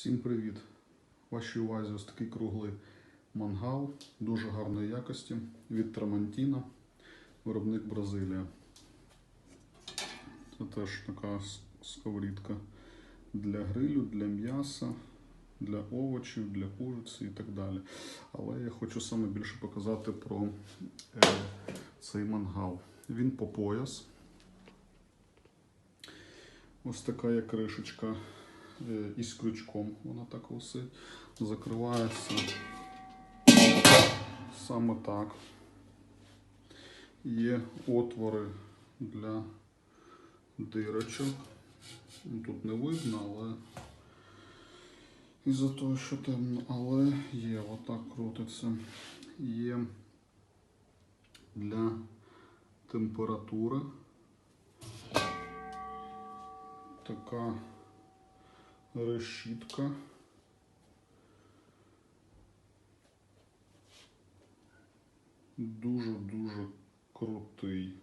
Всім привіт! Вашій увазі ось такий круглий мангал дуже гарної якості від Трамантіна, виробник Бразилія. Це теж така сковорідка для грилю, для м'яса, для овочів, для куриці і так далі. Але я хочу саме більше показати про е, цей мангал. Він по пояс. Ось така є кришечка із крючком. Вона так висить. Закривається саме так. Є отвори для дирочок. Тут не видно, але із-за того, що темно, але є, отак крутиться. Є для температури. Така решітка. Дуже-дуже крутий